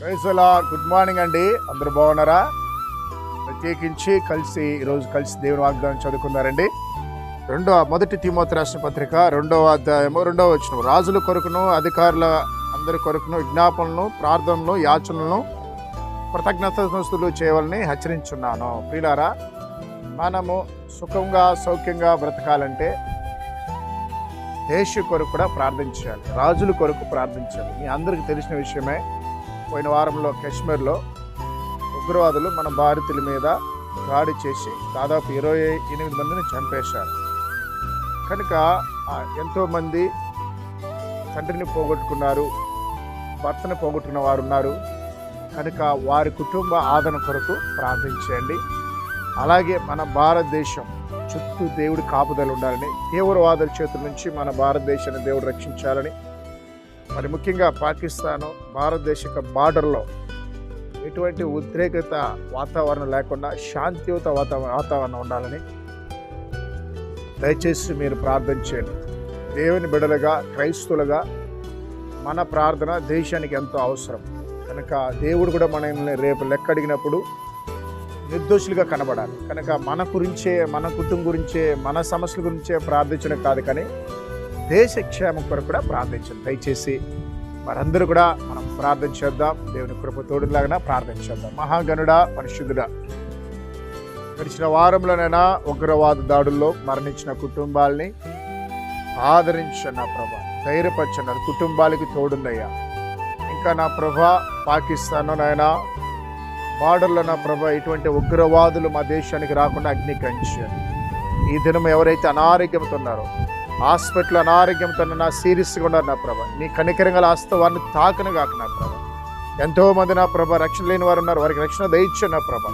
ప్రైజ్లా good morning అండి. అందరూ బాగున్నారా? ప్రత్యేకించి కలిసి ఈరోజు కలిసి దేవుని వాగ్దానం చదువుకున్నారండి రెండో మొదటి తిమోతి రాసిన పత్రిక రెండవ అధ్యాయము రెండవ వచ్చిన రాజుల కొరకును అధికారుల అందరి కొరకును విజ్ఞాపనలను ప్రార్థనలు యాచనలను కృతజ్ఞతలు చేయవాలని హెచ్చరించున్నాను. ప్రియులారా మనము సుఖంగా సౌఖ్యంగా బ్రతకాలంటే దేశ కొరకు కూడా ప్రార్థించాలి. రాజుల కొరకు ప్రార్థించాలి. మీ అందరికీ తెలిసిన విషయమే. పోయిన వారంలో కాశ్మీర్లో ఉగ్రవాదులు మన భారతీయుల మీద దాడి చేసి దాదాపు ఇరవై ఎనిమిది మందిని చంపేశారు. కనుక ఎంతోమంది తండ్రిని పోగొట్టుకున్నారు భర్తను పోగొట్టుకున్న వారు ఉన్నారు. కనుక వారి కుటుంబ ఆదరణ కొరకు ప్రార్థించండి అలాగే మన భారతదేశం చుట్టూ దేవుడి కాపుదలు ఉండాలని తీవ్రవాదుల చేతుల నుంచి మన భారతదేశాన్ని దేవుడు రక్షించాలని మరి ముఖ్యంగా పాకిస్తాన్ భారతదేశ బార్డర్లో ఎటువంటి ఉద్రేకత వాతావరణం లేకుండా శాంతియుత వాతావరణం వాతావరణం ఉండాలని దయచేసి మీరు ప్రార్థన చేయండి. దేవుని బిడలుగా క్రైస్తులుగా మన ప్రార్థన దేశానికి ఎంతో అవసరం. కనుక దేవుడు కూడా మనల్ని రేపు లెక్కడిగినప్పుడు నిర్దోషులుగా కనబడాలి. కనుక మన గురించే మన కుటుంబం గురించే మన సమస్యల గురించే ప్రార్థించడం కాదు కానీ దేశ క్షేమం కొరకు కూడా ప్రార్థించండి. దయచేసి మరందరూ కూడా మనం ప్రార్థన చేద్దాం. దేవుని కృప తోడులాగా ప్రార్థన చేద్దాం. మహాగణుడా పరిశుద్ధుడా గడిచిన వారంలోనైనా ఉగ్రవాద దాడుల్లో మరణించిన కుటుంబాల్ని ఆదరించిన ప్రభా ధైర్యపరచున్నారు కుటుంబాలకి తోడుందయ్యా. ఇంకా నా ప్రభా పాకిస్తాన్ నాయనా బార్డర్లో నా ప్రభా ఇటువంటి ఉగ్రవాదులు మా దేశానికి రాకుండా అగ్ని కంచారు ఈ దినం ఎవరైతే అనారోగ్యంతో ఉన్నారో హాస్పిటల్ అనారోగ్యంతో నా సీరియస్గా ఉన్నారు నా ప్రభ. నీ కనికరంగా ఆస్త వారిని తాకను కాక నా ప్రభ. ఎంతోమంది నా ప్రభ రక్షణ లేని వారు ఉన్నారు. వారికి రక్షణ దయచ్చు నా ప్రభ.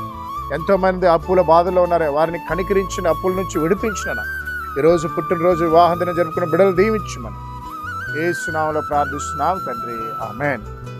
ఎంతోమంది అప్పుల బాధలో ఉన్నారు. వారిని కనికరించిన అప్పుల నుంచి విడిపించిన ఈరోజు పుట్టినరోజు వివాహం దినం జరుపుకున్న బిడ్డలు దీవించమని. ఏ సునామలో ప్రార్థిస్తున్నాం తండ్రి. ఆమెన్.